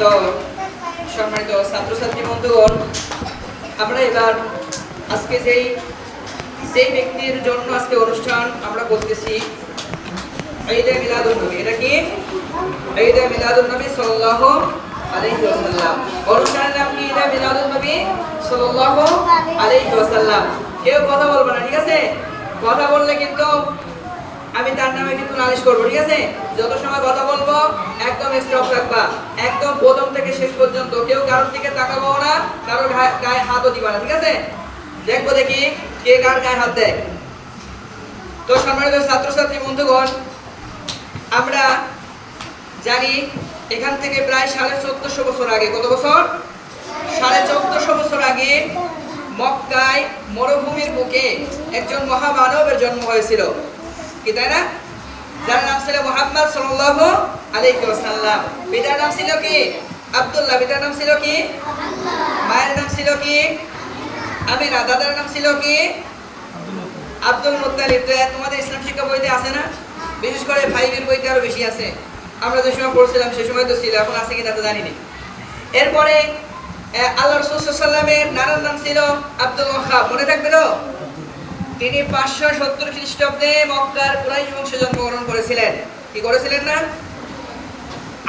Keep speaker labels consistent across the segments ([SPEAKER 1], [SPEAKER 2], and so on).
[SPEAKER 1] তো সম্মানিত ছাত্রছাত্রী, বন্ধুগণ, আমরা এবার আজকে যেই ব্যক্তির জন্য আজকে অনুষ্ঠান আমরা করতেছি, ঈদে এটা কি? ঈদে মিলাদুন নবী সাল্লাল্লাহু আলাইহি অনুষ্ঠানের নাম কি ঈদে ওয়াসাল্লাম? কেউ কথা বলবে না, ঠিক আছে? কথা বললে কিন্তু আমি তার নামে কিন্তু নালিশ করব, ঠিক আছে? যত সময় কথা বলব, একদম স্টপ রাখবা। একদম প্রথম থেকে শেষ পর্যন্ত। কেউ কারোর দিকে তাকাবো না গায়ে- গায়ে হাতও দিবা না, ঠিক আছে? দেখব দেখি কে কার গায়ে হাত দেয়। তো সম্মানিত ছাত্রছাত্রী, বন্ধুগণ, আমরা জানি এখান থেকে প্রায় সাড়ে চোদ্দশো বছর আগে, কত বছর? সাড়ে চোদ্দশো বছর আগে মক্কায় মরুভূমির বুকে একজন মহামানবের জন্ম হয়েছিল। কি যার নাম ছিল মোহাম্মদ সাল্লাল্লাহু আলাইহি ওয়াসাল্লাম। পিতার নাম ছিল কি? আব্দুল্লাহ। পিতার নাম ছিল কি? মায়ের নাম ছিল কি? আমিনা। দাদার নাম ছিল কি? আব্দুল মুত্তালিব। তো তোমাদের ইসলাম শিক্ষা বইতে আছে না? বিশেষ করে ফাইভের বইতে আরও বেশি আছে। আমরা যে সময় পড়ছিলাম, সে সময় তো ছিল, এখন আছে কিনা তো জানি না। এরপরে আল্লাহ রসুল সাল্লামের নানার নাম ছিল আব্দুল ওয়াহাব মনে থাকবে তো? তিনি পাঁচশো সত্তর খ্রিস্টাব্দে মক্কার কুরাইশ বংশে জন্মগ্রহণ করেছিলেন। কি করেছিলেন না?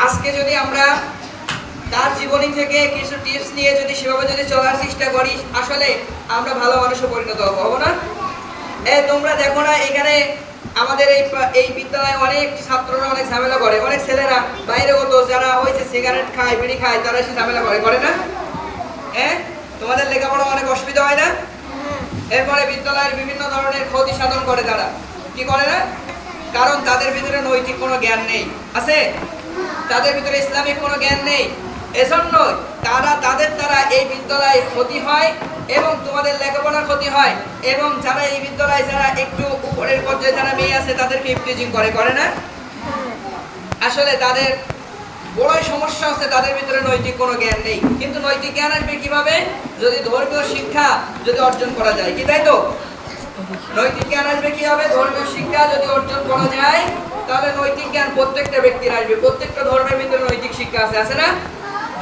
[SPEAKER 1] আজকে যদি আমরা তার জীবনী থেকে কিছু টিপস নিয়ে যদি সেভাবে যদি চলার চেষ্টা করি, আসলে আমরা ভালো মানুষে পরিণত হব না? এ, তোমরা দেখো না, এখানে আমাদের এই এই বিদ্যালয়ে অনেক ছাত্ররা অনেক ঝামেলা করে। অনেক ছেলেরা বাইরে কত যারা হয়েছে সিগারেট খায়, বিড়ি খায়, তারা এসে ঝামেলা করে করে না? হ্যাঁ তোমাদের লেখাপড়া অনেক অসুবিধা হয় না? এরপরে বিদ্যালয়ের বিভিন্ন ধরনের ক্ষতি সাধন করে তারা। কি করে না? কারণ তাদের ভিতরে নৈতিক কোনো জ্ঞান নেই। আছে? তাদের ভিতরে ইসলামিক কোনো জ্ঞান নেই। এজন্য তারা, তাদের দ্বারা এই বিদ্যালয়ে ক্ষতি হয় এবং তোমাদের লেখাপড়ার ক্ষতি হয় এবং যারা এই বিদ্যালয়ে যারা একটু উপরের পর্যায়ে যারা মেয়ে আছে, তাদেরকে ইফটিজিং করে করে না? আসলে তাদের বড়ই সমস্যা আছে, তাদের ভিতরে নৈতিক কোনো জ্ঞান নেই। কিন্তু নৈতিক জ্ঞান আসবে কীভাবে? যদি ধর্মীয় শিক্ষা যদি অর্জন করা যায়, কি তাই তো? নৈতিক জ্ঞান আসবে কি হবে ধর্মীয় শিক্ষা যদি অর্জন করা যায়, তাহলে নৈতিক জ্ঞান প্রত্যেকটা ব্যক্তির আসবে। প্রত্যেকটা ধর্মের ভিতরে নৈতিক শিক্ষা আছে আছে না?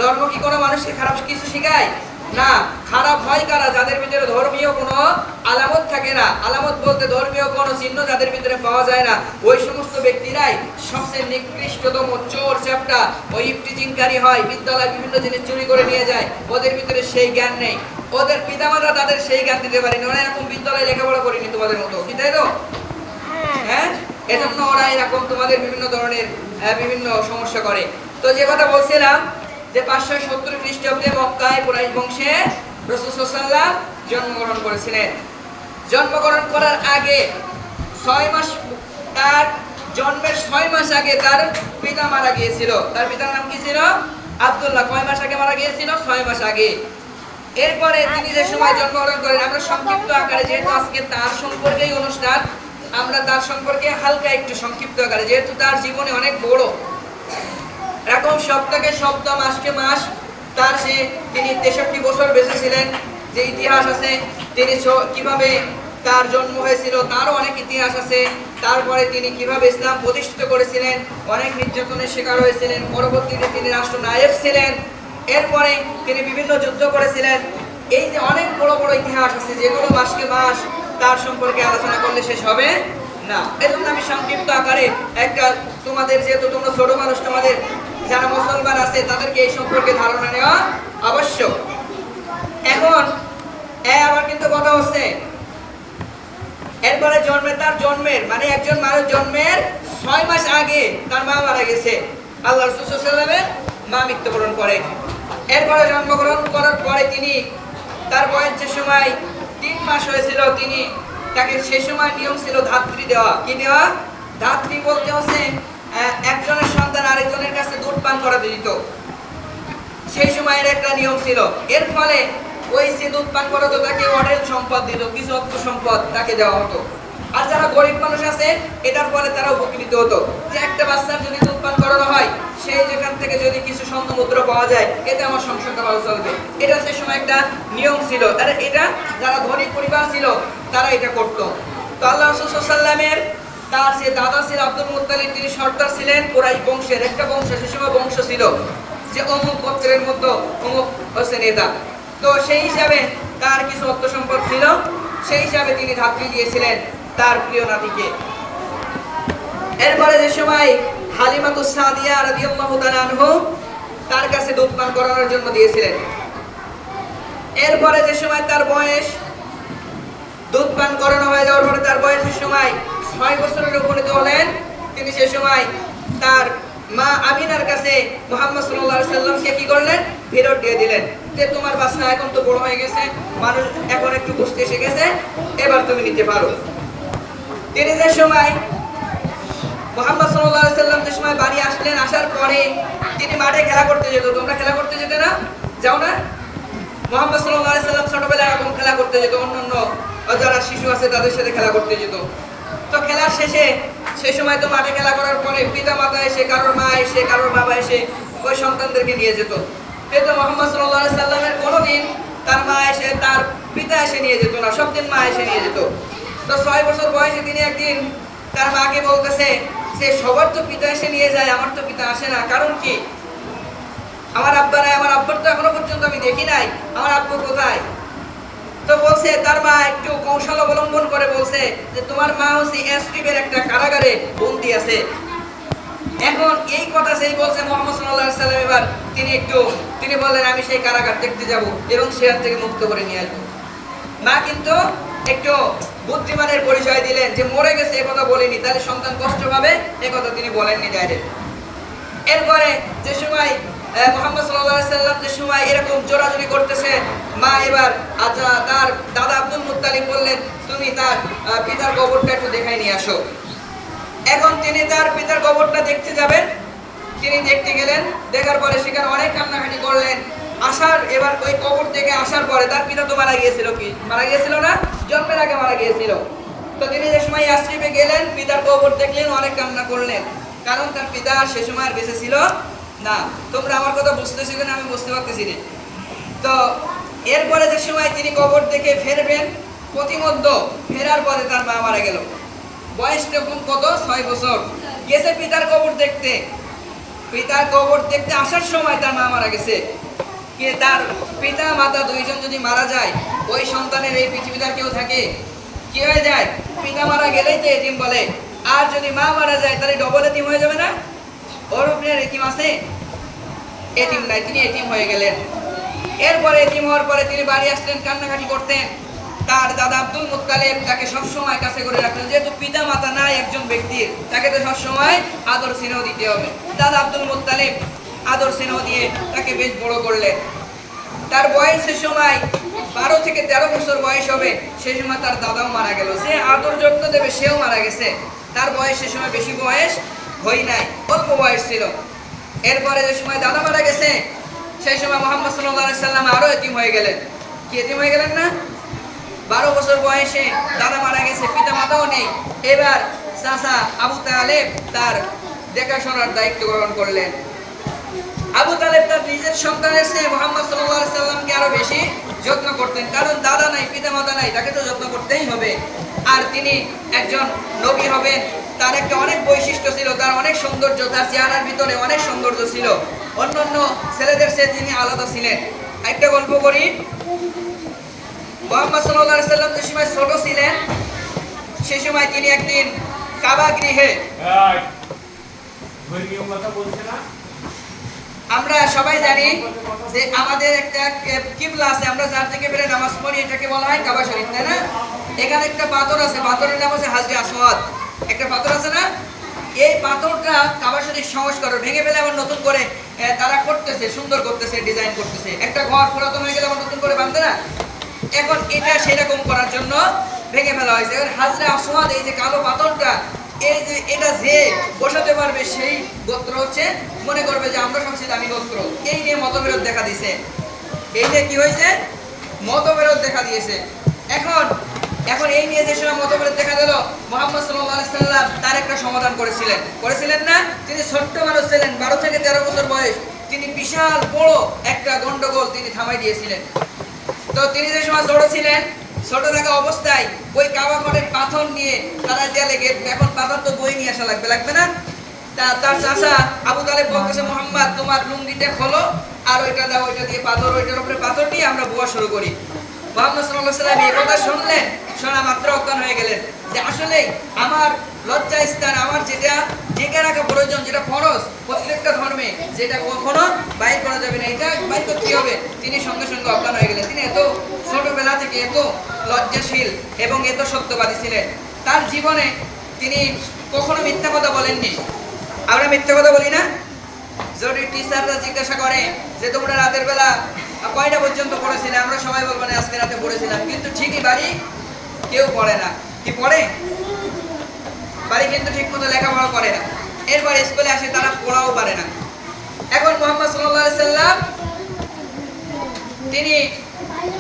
[SPEAKER 1] ধর্ম কি কোনো মানুষকে খারাপ কিছু শেখায়? না খারাপ হয় কারা? যাদের ভিতরে ধর্মীয় কোনো আলামত থাকে না। আলামত বলতে ধর্মীয় কোনো চিহ্ন যাদের ভিতরে পাওয়া যায় না। ওই সমস্ত ব্যক্তিরাই সবচেয়ে নিকৃষ্টতম চোর চ্যাপটা ওই ইফটিজিংকারী হয়। বিদ্যালয় বিভিন্ন জিনিস চুরি করে নিয়ে যায়। ওদের ভিতরে সেই জ্ঞান নেই। ওদের পিতামাতা তাদের সেই জ্ঞান দিতে পারেনি। ওরা এখন বিদ্যালয়ে লেখাপড়া করেনি তোমাদের মতো। কি তাই তো? হ্যাঁ। এজন্য ওরা এরকম তোমাদের বিভিন্ন ধরনের বিভিন্ন সমস্যা করে। তো যে কথা বলছিলাম যে পাঁচশো সত্তর খ্রিস্টাব্দে মক্কায় কুরাইশ বংশে রসুসাল্লাম জন্মগ্রহণ করেছিলেন। জন্মগ্রহণ করার আগে ছয় মাস, তার জন্মের ছয় মাস আগে তার পিতা মারা গিয়েছিল। তার পিতার নাম কি ছিল? আব্দুল্লাহ। কয় মাস আগে মারা গিয়েছিল? ছয় মাস আগে। এরপরে তিনি যে সময় জন্মগ্রহণ করেন, আমরা সংক্ষিপ্ত আকারে যেহেতু আজকে তার সম্পর্কেই অনুষ্ঠান, আমরা তার সম্পর্কে হালকা একটু সংক্ষিপ্ত আকারে, যেহেতু তার জীবনে অনেক বড়। এরকম সপ্তাহে সপ্তাহ মাসকে মাস, তার সে তিনি তেষট্টি বছর বেঁচে ছিলেন যে ইতিহাস আছে, তিনি কীভাবে তার জন্ম হয়েছিল, তারও অনেক ইতিহাস আছে। তারপরে তিনি কীভাবে ইসলাম প্রতিষ্ঠিত করেছিলেন, অনেক নির্যাতনের শিকার হয়েছিলেন। পরবর্তীতে তিনি রাষ্ট্র নায়ক ছিলেন। এরপরে তিনি বিভিন্ন যুদ্ধ করেছিলেন। এই যে অনেক বড় বড় ইতিহাস আছে, যেগুলো মাসকে মাস তার সম্পর্কে আলোচনা করলে শেষ হবে না। এজন্য আমি সংক্ষিপ্ত আকারে একটা তোমাদের, যেহেতু তোমরা ছোট মানুষ, তোমাদের যারা মুসলমান আছে, তাদেরকে এই সম্পর্কে ধারণা নেওয়া আবশ্যক। এখন আবার কিন্তু কথা হচ্ছে, এরপরে জন্মে তার জন্মের মানে একজন মানুষ জন্মের ছয় মাস আগে তার মা মারা গেছে। আল্লাহ রসুলের মা মৃত্যুবরণ করে। এরপরে জন্মগ্রহণ করার পরে তিনি, তার বয়স যে সময় তিন মাস হয়েছিল, তিনি তাকে সে সময় নিয়ম ছিল ধাত্রী দেওয়া। কি দেওয়া? ধাত্রী বলতে হচ্ছে আহ, একজনের সন্তান আরেকজনের কাছে দুধ পান করাতে দিত সেই সময়ের একটা নিয়ম ছিল। এর ফলে ওই যে দুধ পান করাতো তাকে অডেল সম্পদ দিত, কিছু অর্থ সম্পদ তাকে দেওয়া হতো। আর যারা গরিব মানুষ আছে, এটার ফলে তারা উপকৃত হতো। যে একটা বাচ্চার যদি দুধ পান করানো হয় সেই যেখান থেকে যদি কিছু স্বর্ণ মুদ্রা পাওয়া যায়, এতে আমার সংসারটা ভালো চলবে। এটা সে সময় একটা নিয়ম ছিল। আর এটা যারা ধনী পরিবার ছিল, তারা এটা করতো। তো আল্লাহ রসুল্লামের তার যে দাদা ছিল আব্দুল মুত্তালিব, তিনি সর্দার ছিলেন কোরাইশ বংশের, একটা বংশ সময় বংশ ছিল, যে অমুক গোত্রের মধ্যে অমুক হচ্ছে নেতা। তো সেই হিসাবে তার কিছু অর্থ সম্পদ ছিল, সেই হিসাবে তিনি ধাত্রী দিয়েছিলেন তার প্রিয় নাতিকে। এরপরে যে সময় হালিমাতু সাদিয়া রাদিয়াল্লাহু তাআলা আনহু তার কাছে দুধ পান করানোর জন্য দিয়েছিলেন। এরপরে যে সময় তার বয়স, দুধ পান করানো হয়ে যাওয়ার পরে তার বয়সের সময় ছয় বছরের উপনীত হলেন। তিনি সে সময় তার মা আমিনার কাছে মোহাম্মদ আলাইহি সাল্লামকে কি করলেন? ফেরত দিয়ে দিলেন। যে তোমার বাচ্চা এখন তো বড় হয়ে গেছে, মানুষ এখন একটু বুঝতে এসে গেছে, এবার তুমি নিতে পারো। তিনি যে সময় মোহাম্মদ আলাইহি সাল্লাম যে সময় বাড়ি আসলেন, আসার পরে তিনি মাঠে খেলা করতে যেত। তোমরা খেলা করতে যেতে না? যাও না? মোহাম্মদ আলাইহি সাল্লাম ছোটবেলায় এরকম খেলা করতে যেত। অন্য অন্য যারা শিশু আছে, তাদের সাথে খেলা করতে যেত। তো খেলার শেষে সেই সময় তো মাঠে খেলা করার পরে পিতা মাতা এসে, কারোর মা এসে, কারোর বাবা এসে ওই সন্তানদেরকে নিয়ে যেত। কিন্তু মোহাম্মদ আলাইহি সাল্লামের কোনোদিন তার মা এসে, তার পিতা এসে নিয়ে যেত না সব দিন মা এসে নিয়ে যেত। তো ছয় বছর বয়সে তিনি একদিন তার মাকে বলতেছে যে সবার তো পিতা এসে নিয়ে যায়, আমার তো পিতা আসে না, কারণ কি? আমার আব্বা নাই, আমার আব্বার তো এখনও পর্যন্ত আমি দেখি নাই, আমার আব্বু কোথায়? তো বলছে, তার মা একটু কৌশল অবলম্বন করে বলছে যে তোমার মা হচ্ছে এসটিভের একটা কারাগারে বন্দি আছে। এখন এই কথা সেই বলছে মোহাম্মদ আলাইহি সাল্লাম, এবার তিনি একটু, তিনি বললেন, আমি সেই কারাগার দেখতে যাব এবং সেখান থেকে মুক্ত করে নিয়ে আসব। মা কিন্তু একটু বুদ্ধিমানের পরিচয় দিলেন যে মরে গেছে, এ কথা বলেনি। তাহলে সন্তান কষ্ট পাবে? এ কথা তিনি বলেননি ডাইরেক্ট এরপরে যে সময় মোহাম্মদ সাল্লাল্লাহু আলাইহি সময় এরকম জোরাজুরি করতেছে, মা এবার তার দাদা আব্দুল মুত্তালিব বললেন, তুমি তার পিতার কবরটা একটু দেখাই নিয়ে আসো। এখন তিনি তার পিতার কবরটা দেখতে যাবেন। তিনি দেখতে গেলেন, দেখার পরে সেখানে অনেক কান্নাকাটি করলেন। আসার, এবার ওই কবর থেকে আসার পরে তার পিতা তো মারা গিয়েছিল কি? মারা গিয়েছিল না? জন্মের আগে মারা গিয়েছিল। তো তিনি যে সময় আশ্রিপে গেলেন, পিতার কবর দেখলেন, অনেক কান্না করলেন। কারণ তার পিতা সে সময় বেঁচে ছিল না, তোমরা আমার কথা বুঝতেছি না আমি বুঝতে পারতেছি না। তো, এরপরে যে সময় তিনি কবর দেখে ফেরবেন, প্রতিমধ্য ফেরার পরে তার মা মারা গেল। বয়স তখন কত? ছয় বছর। গেছে পিতার কবর দেখতে। পিতার কবর দেখতে আসার সময় তার মা মারা গেছে। কে? তার পিতা, মাতা দুইজন যদি মারা যায়, ওই সন্তানের এই পৃথিবীতে কেউ থাকে? কি হয়ে যায়? পিতা মারা গেলেই তো এতিম বলে। আর যদি মা মারা যায়, তাহলে ডবল এতিম হয়ে যাবে না? ওর উপরে এতিম আছে। এতিম নাই, তিনি এতিম হয়ে গেলেন। এরপরে এতিম হওয়ার পরে তিনি বাড়ি আসলেন, কান্নাকাটি করতেন। তার দাদা আব্দুল মুত্তালেব তাকে সবসময় কাছে করে রাখলেন, যেহেতু পিতা মাতা নাই একজন ব্যক্তির, তাকে তো সবসময় আদর স্নেহ দিতে হবে। দাদা আব্দুল মুত্তালেব আদর স্নেহ দিয়ে তাকে বেশ বড় করলেন। তার বয়সের সময় বারো থেকে তেরো বছর বয়স হবে সেই সময় তার দাদাও মারা গেল। সে আদর যত্ন দেবে, সেও মারা গেছে। তার বয়সের সময় বেশি বয়স হই নাই, অল্প বয়স ছিল। এরপরে যে সময় দাদা মারা গেছে, সেই সময় মোহাম্মদ সাল্লাহ সাল্লাম আরও এতিম হয়ে গেলেন। কি এতিম হয়ে গেলেন না? বারো বছর বয়সে দাদা মারা গেছে পিতা মাতাও নেই। এবার চাচা আবু তালেব তার দেখাশোনার দায়িত্ব গ্রহণ করলেন। আবু তালেব তার নিজের সন্তানের চেয়ে মোহাম্মদ আলাইহি সাল্লামকে আরও বেশি যত্ন করতেন। কারণ দাদা নাই পিতা মাতা নাই, তাকে তো যত্ন করতেই হবে। আর তিনি একজন নবী হবেন তার একটা অনেক বৈশিষ্ট্য ছিল তার অনেক সৌন্দর্য তার চেহারার ভিতরে অনেক সৌন্দর্য ছিল। অন্যান্য ছেলেদের সে তিনি আলাদা ছিলেন। একটা গল্প করি। মোহাম্মদ আলাইহি সাল্লাম যে সময় ছোট ছিলেন সেই সময় তিনি একদিন কাবা গৃহে আমরা সবাই জানি যে আমাদের একটা কিবলা আছে আমরা যার থেকে বেড়ে নামাজ পড়ি এটাকে বলা হয় কাবা শরীফ তাই না? এখানে একটা পাথর আছে, পাথরের নাম হচ্ছে হাজরি আসওয়াদ। একটা পাথর আছে না? এই পাথরটা কাবা শরীফ সংস্কার ভেঙে ফেলে আবার নতুন করে তারা করতেছে, সুন্দর করতেছে ডিজাইন করতেছে। একটা ঘর পুরাতন হয়ে গেলে আবার নতুন করে বানতে না? এখন এটা সেরকম করার জন্য ভেঙে ফেলা হয়েছে। এবার হাজরা আসওয়াদ, এই যে কালো পাথরটা, এই যে এটা যে বসাতে পারবে সেই গোত্র হচ্ছে, মনে করবে যে আমরা সবচেয়ে দামি গোত্র। এই নিয়ে মতবিরোধ দেখা দিয়েছে। এই নিয়ে কি হয়েছে? মতবিরোধ দেখা দিয়েছে। এখন এখন এই নিয়ে যে সময় মতবিরোধ দেখা দিল, মোহাম্মদ সাল্লাম, তার একটা সমাধান করেছিলেন। করেছিলেন না? তিনি ছোট্ট মানুষ ছিলেন, বারো থেকে তেরো বছর বয়স। তিনি বিশাল বড় একটা গন্ডগোল তিনি থামাই দিয়েছিলেন। তো তিনি যে সময় ছোট ছিলেন, ছোট থাকা অবস্থায় ওই কাবা ঘরের পাথর নিয়ে তারা দেয়ালে গেট এখন পাথর তো বই নিয়ে আসা লাগবে লাগবে না? তা- তার চাচা আবু তালেব বলতেছে, মোহাম্মদ, তোমার লুঙ্গিটা খোলো, আর ওইটা দাও, ওইটা দিয়ে পাথর, ওইটার উপরে পাথর দিয়ে আমরা বোয়া শুরু করি। মোহাম্মদ সাল্লাল্লাহু সাল্লাম এই কথা শুনলেন, শোনা মাত্র অজ্ঞান হয়ে গেলেন যে আসলে আমার লজ্জা স্থান, আমার যেটা জেগে রাখা প্রয়োজন, যেটা ফরজ, প্রত্যেকটা ধর্মে, যেটা কখনো বাইর করা যাবে না, এটা বাইর করতে হবে। তিনি সঙ্গে সঙ্গে অজ্ঞান হয়ে গেলেন। তিনি এত ছোটবেলা থেকে এত লজ্জাশীল এবং এত সত্যবাদী ছিলেন। তার জীবনে তিনি কখনো মিথ্যা কথা বলেননি। আমরা মিথ্যা কথা বলি না? যদি টিচাররা জিজ্ঞাসা করে যে তোমরা রাতের বেলা কয়টা পর্যন্ত পড়েছিলে? আমরা সবাই বলব না, আজকে রাতে পড়েছিলাম। কিন্তু ঠিকই বাড়ি কেউ পড়ে না। কি পড়ে? বাড়ি কিন্তু ঠিক মতো লেখাপড়া করে না। এরপর স্কুলে আসে, তারা পড়াও পারে না। এখন মোহাম্মদ সাল্লাল্লাহু সাল্লাম, তিনি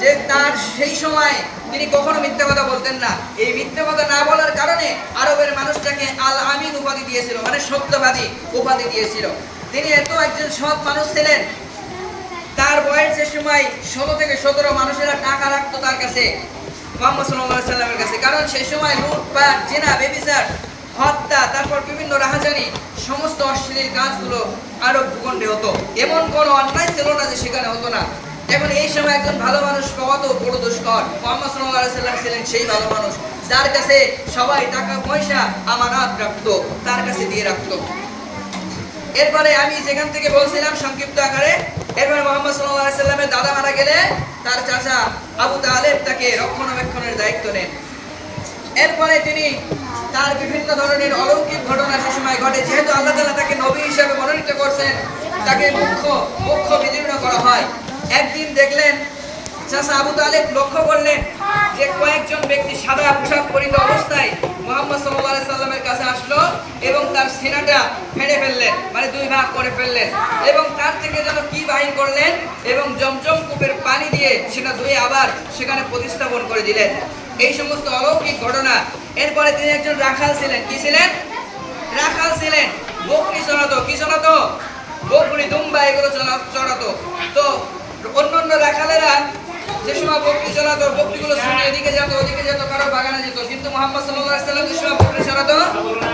[SPEAKER 1] যে তার সেই সময় তিনি কখনো মিথ্যা কথা বলতেন না। এই মিথ্যা কথা না বলার কারণে আরবের মানুষটাকে আল আমিন উপাধি দিয়েছিল মানে সত্যবাদী উপাধি দিয়েছিল। তিনি এত একজন সৎ মানুষ ছিলেন তার বয়স যে সময় ষোলো থেকে সতেরো মানুষেরা টাকা রাখতো তার কাছে, মোহাম্মদ সাল্লাহ সাল্লামের কাছে। কারণ সেই সময় লুটপাট, জেনা, বেবিচার, হত্যা, তারপর বিভিন্ন রাহাজানি, সমস্ত অশ্লীল কাজগুলো আরও ভূখণ্ডে হতো। এমন কোনো অন্যায় ছিল না যে সেখানে হতো না। এখন এই সময় একজন ভালো মানুষ পাওয়া তো বড় দুষ্কর। মোহাম্মদ সাল্লাহ সাল্লাম ছিলেন সেই ভালো মানুষ, যার কাছে সবাই টাকা পয়সা আমানত রাখতো, তার কাছে দিয়ে রাখতো। এরপরে আমি যেখান থেকে বলছিলাম সংক্ষিপ্ত আকারে, এরপরে মোহাম্মদ সাল্লামের দাদা মারা গেলে তার চাচা আবু তালেব তাকে রক্ষণাবেক্ষণের দায়িত্ব নেন। এরপরে তিনি তার বিভিন্ন ধরনের অলৌকিক ঘটনা সে সময় ঘটে, যেহেতু আল্লাহ তালা তাকে নবী হিসাবে মনোনীত করছেন, তাকে মুখ্য মুখ্য বিদীর্ণ করা হয়। একদিন দেখলেন চাচা আবু তালেব লক্ষ্য করলেন যে কয়েকজন ব্যক্তি সাদা পোশাক পরিত অবস্থায় মোহাম্মদ আলাইহি সাল্লামের কাছে আসলো এবং তার সিনাটা ফেড়ে ফেললেন মানে দুই ভাগ করে ফেললেন এবং তার থেকে যেন কি বাহির করলেন এবং জমজম কূপের পানি দিয়ে সেটা ধুয়ে আবার সেখানে প্রতিস্থাপন করে দিলেন। এই সমস্ত অলৌকিক ঘটনা। এরপরে তিনি একজন রাখাল ছিলেন। কি ছিলেন? রাখাল ছিলেন। বকরি চড়াতো। কি চড়াতো? বকরি, দুম্বা, এগুলো চড়া- চড়াতো। তো অন্য অন্য রাখালেরা যে বকরি চড়াতো বকরিগুলো শুনে এদিকে যেত ওদিকে যেত কারও বাগানে যেত। কিন্তু মোহাম্মদ আলাইহি সাল্লাম যে সময় বকরি চড়াতো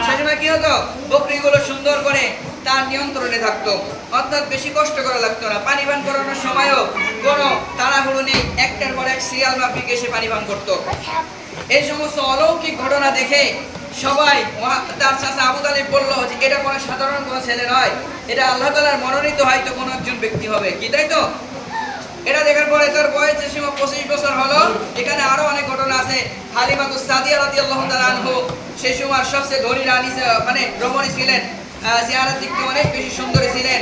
[SPEAKER 1] সে কি হতো? বকরিগুলো সুন্দর করে তার নিয়ন্ত্রণে থাকতো। অর্থাৎ বেশি কষ্ট করা লাগতো না। পানি পান করানোর সময়ও কোনো তাড়াহুড়ো নেই। একটার পর এক সিরিয়াল মাফিক এসে পানি পান করতো। এই সমস্ত অলৌকিক ঘটনা দেখে সবাই তার চাচা আবু তালিব বলল যে, এটা কোনো সাধারণ কোনো ছেলে নয়। এটা আল্লাহ তালার মনোনীত হয়তো কোনো একজন ব্যক্তি হবে। কি তাই তো? এটা দেখার পরে তার বয়স যে সময় পঁচিশ বছর হলো, এখানে আরও অনেক ঘটনা আছে। হালিমাতু সাদিয়া রাদিয়াল্লাহু তাআলা আনহু সেই সময় সবচেয়ে ধনী রানী মানে রমণী ছিলেন চেহারার দিক থেকে অনেক বেশি সুন্দরী ছিলেন।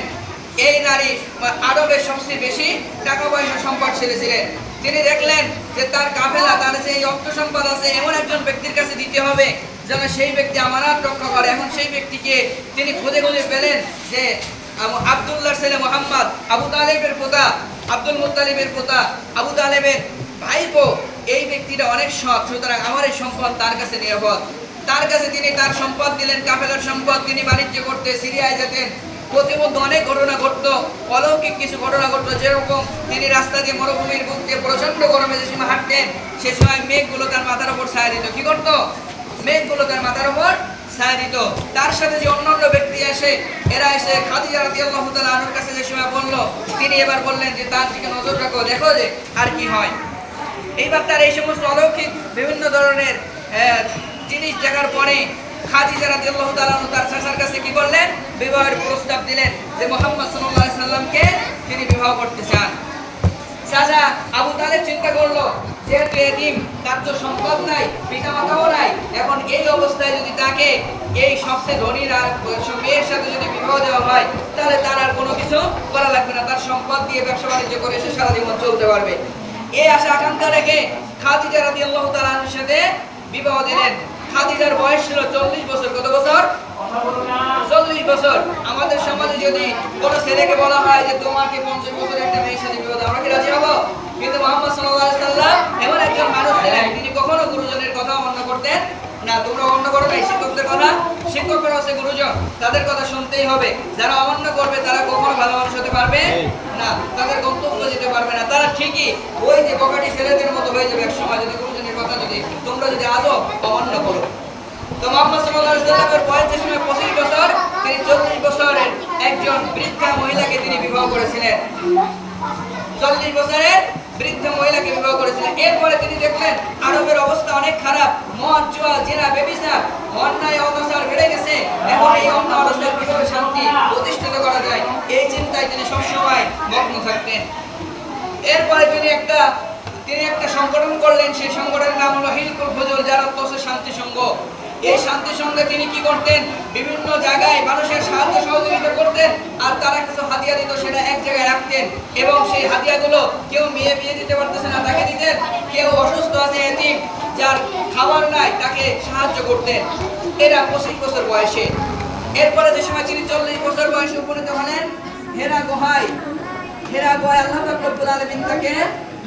[SPEAKER 1] এই নারী আরবের সবচেয়ে বেশি টাকা পয়সা সম্পদ ছেড়েছিলেন তিনি দেখলেন যে তার কাফেলা, তার যে এই অর্থ সম্পদ আছে, এমন একজন ব্যক্তির কাছে দিতে হবে যেন সেই ব্যক্তি আমানত রক্ষা করে। এখন সেই ব্যক্তিকে তিনি খুঁজে খুঁজে পেলেন যে আবু- আব্দুল্লাহর ছেলে মোহাম্মদ আবু তালেবের পোতা। আব্দুল মুত্তালিবের পোতা আবু তালেবের ভাইপো, এই ব্যক্তিটা অনেক সৎ, সুতরাং আমার এই সম্পদ তার কাছে নিরাপদ। তার কাছে তিনি তার সম্পদ দিলেন, কাফেলার সম্পদ তিনি বাণিজ্য করতে, সিরিয়ায় যেতেন। প্রতিমধ্যে অনেক ঘটনা ঘটতো, অলৌকিক কিছু ঘটনা ঘটতো, যেরকম তিনি রাস্তা দিয়ে মরুভূমির বুক দিয়ে প্রচণ্ড গরমে যে সময় হাঁটতেন, সে সময় মেঘগুলো তার মাথার ওপর ছায়া দিত। কি করতো? মেঘগুলো তার মাথার উপর ছায়া দিত। তার সাথে যে অন্যান্য ব্যক্তি আসে এরা এসে খাদিজা রাদিয়াল্লাহু তাআলা আনহার কাছে যে সময় বলল, তিনি এবার বললেন যে, তার দিকে নজর রাখো, দেখো যে আর কি হয়। এইবার তার এই সমস্ত অলৌকিক বিভিন্ন ধরনের জিনিস দেখার পরে খাদিজা রাদিয়াল্লাহু তাআলা আনহা তার চাচার কাছে কি করলেন বিবাহের প্রস্তাব দিলেন যে মোহাম্মদ আলাইহি সাল্লামকে তিনি বিবাহ করতে চান। চাচা আবু তালেব চিন্তা করল যেহেতু এতিম তার তো সম্পদ নাই পিতা মাতাও নাই, এখন এই অবস্থায় যদি তাকে এই সবচেয়ে আর মেয়ের সাথে যদি বিবাহ দেওয়া হয়, তাহলে তার আর কোনো কিছু করা লাগবে না। তার সম্পদ দিয়ে ব্যবসা বাণিজ্য করে সে সারা চলতে পারবে। এই আশা আকাঙ্ক্ষা রেখে খাদিজা রাদিয়াল্লাহু তাআলার সাথে বিবাহ দিলেন। খাদিজার বয়স ছিল চল্লিশ বছর। কত বছর? চল্লিশ বছর। আমাদের সমাজে যদি কোনো ছেলেকে বলা হয় যে, তোমাকে পঞ্চাশ বছর একটা মেয়ের সাথে বিবাহ আমরা কি রাজি হব? কিন্তু মোহাম্মদ আলাইহি সাল্লাম এমন একজন মানুষ ছিলেন, তিনি কখনো গুরুজনের কথা অমান্য করতেন না তোমরা অমান্য করো না শিক্ষকদের কথা। শিক্ষকরা হচ্ছে গুরুজন, তাদের কথা শুনতেই হবে। যারা অমান্য করবে, তারা কখনো ভালো মানুষ হতে পারবে না, তাদের গন্তব্য যেতে পারবে না। তারা ঠিকই ওই যে বকাটি ছেলেদের মতো হয়ে যাবে এক সময়, যদি গুরুজনের কথা যদি তোমরা যদি আজও অমান্য করো। তো মোহাম্মদ আলাইহি সাল্লামের বয়স যে সময় 25 বছর, তিনি 40 বছরের একজন বৃদ্ধা মহিলাকে তিনি বিবাহ করেছিলেন। চল্লিশ বছরের বৃদ্ধ মহিলাকে বিবাহ করেছিলেন। এরপরে তিনি দেখলেন আরবের অবস্থা অনেক খারাপ। মদ, জুয়া, জেনা, বেবিচার, অন্যায় অত্যাচার বেড়ে গেছে। এখন এই অন্য অবস্থায় কীভাবে শান্তি প্রতিষ্ঠিত করা যায়। এই চিন্তায় তিনি সবসময় মগ্ন থাকতেন। এরপরে তিনি একটা তিনি একটা সংগঠন করলেন। সেই সংগঠনের নাম হলো হিলকুল ফজল যার শান্তি সংঘ। এই শান্তি সংঘে তিনি কি করতেন? বিভিন্ন জায়গায় মানুষের সাহায্য সহযোগিতা করতেন আর তারা কিছু হাদিয়া দিত, সেটা এক জায়গায় রাখতেন। এবং সেই হাদিয়াগুলো কেউ মেয়ে বিয়ে দিতে পারতেছে না, তাকে দিতেন। কেউ অসুস্থ আছে, এতিম, যার খাবার নাই, তাকে সাহায্য করতেন। এরা পঁচিশ বছর বয়সে। এরপরে যে সময় তিনি চল্লিশ বছর বয়সে উপনীত হলেন, হেরা গোহাই। হেরা গোহাই আল্লাহ রব্বুল আলামিন তাকে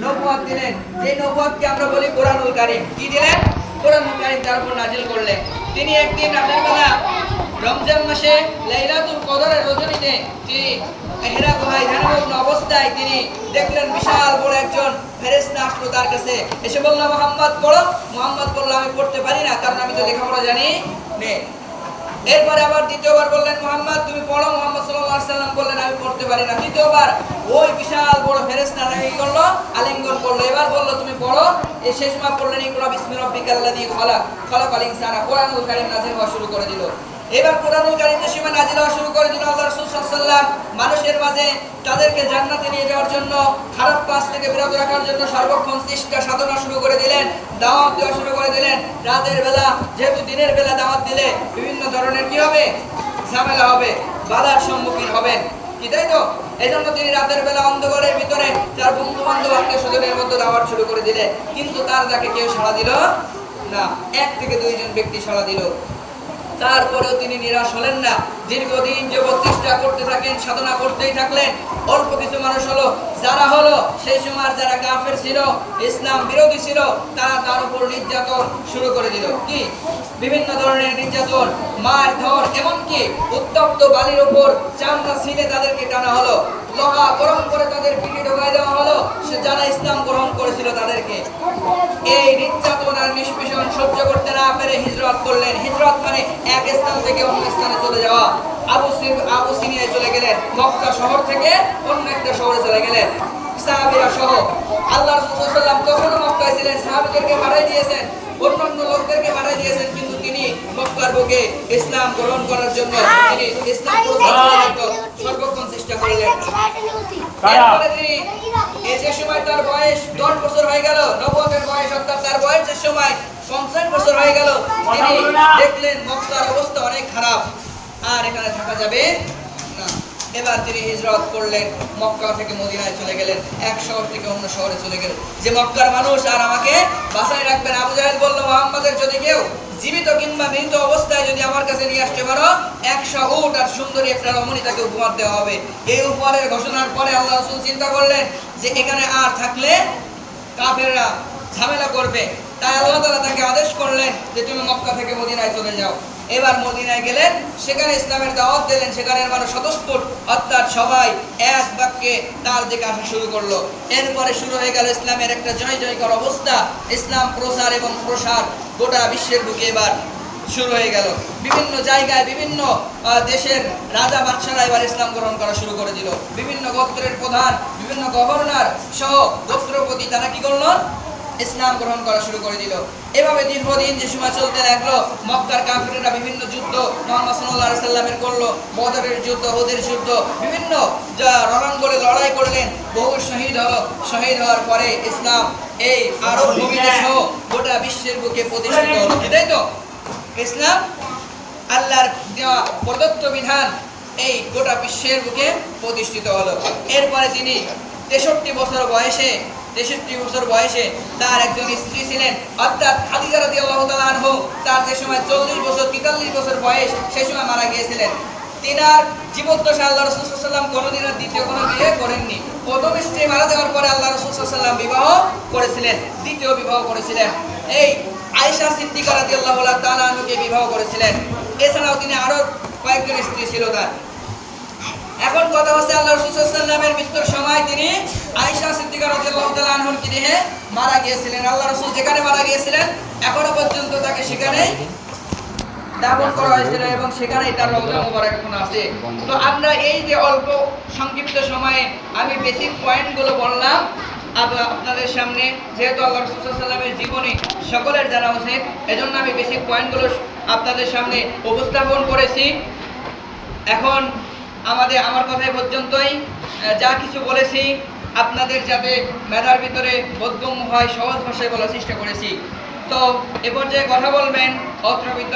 [SPEAKER 1] নবুয়ত দিলেন। যে নবুয়তকে আমরা বলি কোরআনুল কারীম। কি দিলেন? কোরআনুল কারিম তার উপর নাজিল করলেন। তিনি একদিন রাতের বেলা রমজান মাসে লাইলাতুল কদরের রজনীতে তিনি হেরা গুহায় ধ্যানমগ্ন অবস্থায় তিনি দেখলেন বিশাল বড় একজন ফেরেস্তা আসলো তার কাছে। এসে বললাম মোহাম্মদ, পড়ো। মোহাম্মদ বলল, আমি পড়তে পারি না, কারণ আমি তো লেখাপড়া জানি নে। এরপরে আবার দ্বিতীয়বার বললেন, মোহাম্মদ, তুমি পড়ো। মোহাম্মদ সাল্লাম বললেন, আমি পড়তে পারি না। দ্বিতীয়বার ওই বিশাল বড় ফেরেশতা নাকি করল? আলিঙ্গন করল। এবার বলল, তুমি পড়ো। এই শেষ মা পড়লেন, ইকরা বিসমি রাব্বিকাল্লাযী খালাক। খালাকাল ইনসানা কোরআনুল কারীম নাযিল হওয়া শুরু করে দিল। এবার কোরআনুল কারীম যে সময় নাযিল হওয়া শুরু করে দিল আল্লাহ রাসূল ওয়াসাল্লাম। মানুষের মাঝে তাদেরকে জান্নাতে নিয়ে যাওয়ার জন্য, খারাপ কাজ থেকে বিরত রাখার জন্য সর্বক্ষণ চেষ্টা সাধনা দিলেন, দাওয়াত দেওয়া শুরু করে দিলেন। রাতের বেলা, যেহেতু দিনের বেলা দাওয়াত দিলে বিভিন্ন ধরনের কি হবে? ঝামেলা হবে, বাধার সম্মুখীন হবেন। কি তাই তো? এই জন্য তিনি রাতের বেলা অন্ধকারের ভিতরে তার বন্ধু বান্ধব আত্মীয় স্বজনের মধ্যে দাওয়াত শুরু করে দিলেন। কিন্তু তার তাকে কেউ সাড়া দিল না। এক থেকে দুইজন ব্যক্তি সাড়া দিল। তারপরেও তিনি নিরাশ হলেন না। দীর্ঘদিন যাবৎ চেষ্টা করতে থাকেন, সাধনা করতেই থাকলেন। অল্প কিছু মানুষ হলো, যারা হলো, সেই সময় যারা কাফের ছিল, ইসলাম বিরোধী ছিল, তারা তার উপর নির্যাতন শুরু করে দিল। কি? বিভিন্ন ধরনের নির্যাতন, মার ধর, এমনকি উত্তপ্ত বালির উপর চামড়া ছিঁড়ে তাদেরকে টানা হলো। লোহা গরম করে তাদের পিঠে ঢোকাই দেওয়া হলো। সে যারা ইসলাম গ্রহণ করেছিল তাদেরকে। এই নির্যাতন আর নিষ্পেষণ সহ্য করতে না পেরে হিজরত করলেন। হিজরত মানে এক স্থান থেকে অন্য স্থানে চলে যাওয়া। আবু আবু সিনিয়ায় চলে গেলেন। মক্কা শহর থেকে অন্য একটা শহরে চলে গেলেন। সাহাবীরা সহ আল্লাহ রাসূল সাল্লাল্লাহু আলাইহি তখনও মক্কায় ছিলেন? সাহাবীদেরকে পাঠিয়ে দিয়েছেন। অন্যান্য লোকদেরকে পাঠিয়ে দিয়েছেন। কিন্তু তিনি মক্কার বুকে ইসলাম গ্রহণ করার জন্য তিনি ইসলাম সর্বক্ষণ চেষ্টা করলেন। এরপরে তিনি এই যে সময় তার বয়স দশ বছর হয়ে গেল নবতের বয়স অর্থাৎ তার বয়স যে সময় পঞ্চাশ বছর হয়ে গেল। তিনি দেখলেন মক্কার অবস্থা অনেক খারাপ। আর এখানে থাকা যাবে না। এবার তিনি হিজরত করলেন মক্কা থেকে মদিনায় চলে গেলেন এক শহর থেকে অন্য শহরে চলে গেলেন। যে মক্কার মানুষ আর আমাকে বাসায় রাখবেন আবু জাহেল বলল মোহাম্মদের যদি কেউ জীবিত কিংবা মৃত অবস্থায় যদি আমার কাছে নিয়ে আসতে পারো একশো উট আর সুন্দরী একটা রমণী তাকে উপহার দেওয়া হবে। এই উপহারের ঘোষণার পরে আল্লাহ রসুল চিন্তা করলেন যে এখানে আর থাকলে কাফেররা ঝামেলা করবে। তাই আল্লাহ তাআলা তাকে আদেশ করলেন যে তুমি মক্কা থেকে মদিনায় চলে যাও। এবার মদিনায় গেলেন, সেখানে ইসলামের দাওয়াত দিলেন, সেখানের মানুষ স্বতঃস্ফূর্ত অর্থাৎ সবাই এক বাক্যে তার দিকে আসা শুরু করল। এরপরে শুরু হয়ে গেল ইসলামের একটা জয় জয়কর অবস্থা। ইসলাম প্রচার এবং প্রসার গোটা বিশ্বের বুকে এবার শুরু হয়ে গেল। বিভিন্ন জায়গায় বিভিন্ন দেশের রাজা বাদশারা এবার ইসলাম গ্রহণ করা শুরু করে দিল। বিভিন্ন গোত্রের প্রধান, বিভিন্ন গভর্নর সহ গোত্রপতি তারা কি করল? ইসলাম গ্রহণ করা শুরু করে দিল। এভাবে দীর্ঘদিন যে সময় চলতে লাগল, মক্কার কাফিররা বিভিন্ন যুদ্ধ মোহাম্মদ আলাইহি সাল্লামের করল, বদরের যুদ্ধ ওদের যুদ্ধ, বিভিন্ন যা রণাঙ্গনে লড়াই করলেন, বহু শহীদ হলো। শহীদ হওয়ার পরে ইসলাম এই আরব ভূমিতে সহ গোটা বিশ্বের বুকে প্রতিষ্ঠিত হলো। এটাই তো? ইসলাম আল্লাহর দেওয়া প্রদত্ত বিধান এই গোটা বিশ্বের বুকে প্রতিষ্ঠিত হলো। এরপরে তিনি তেষট্টি বছর বয়সে তেষট্টি বছর বয়সে তার একজন স্ত্রী ছিলেন। অর্থাৎ খাদিজা রাদিয়াল্লাহু তাআলা আনহু, তার যে সময় চল্লিশ বছর, তেতাল্লিশ বছর বয়স সেই সময় মারা গিয়েছিলেন। তিনার জীবদ্দশা আল্লাহ রসুল সাল্লাম কোনোদিন আর দ্বিতীয় কোনো বিয়ে করেননি। প্রথম স্ত্রী মারা যাওয়ার পরে আল্লাহ রসুল সাল্লাম বিবাহ করেছিলেন, দ্বিতীয় বিবাহ করেছিলেন। এই আয়েশা সিদ্দিকা রাদিয়াল্লাহু তাআলা আনহুকে বিবাহ করেছিলেন। এছাড়াও তিনি আরও কয়েকজন স্ত্রী ছিল তার। এখন কথা হচ্ছে আল্লাহ রসুল সাল্লামের মৃত্যুর সময় তিনি আয়েশা সিদ্দিকা রাদিয়াল্লাহু তাআলা আনহুর গৃহে মারা গিয়েছিলেন, আল্লাহ রসুল যেখানে মারা গিয়েছিলেন, এখনও পর্যন্ত তাকে সেখানে করা হয়েছিল এবং তার রওজা মোবারক এখন আছে। তো আমরা এই যে অল্প সংক্ষিপ্ত সময়ে আমি বেসিক পয়েন্টগুলো বললাম আপনাদের সামনে, যেহেতু আল্লাহ জীবনে সকলের জানা উচিত, এজন্য আমি বেসিক পয়েন্টগুলো আপনাদের সামনে উপস্থাপন করেছি। এখন আমাদের, আমার কথা এই পর্যন্তই যা কিছু বলেছি আপনাদের যাতে মেধার ভিতরে বোধগম্য হয়, সহজ ভাষায় বলার চেষ্টা করেছি। তো এ পর্যায়ে কথা বলবেন অত্র বিদ্যালয়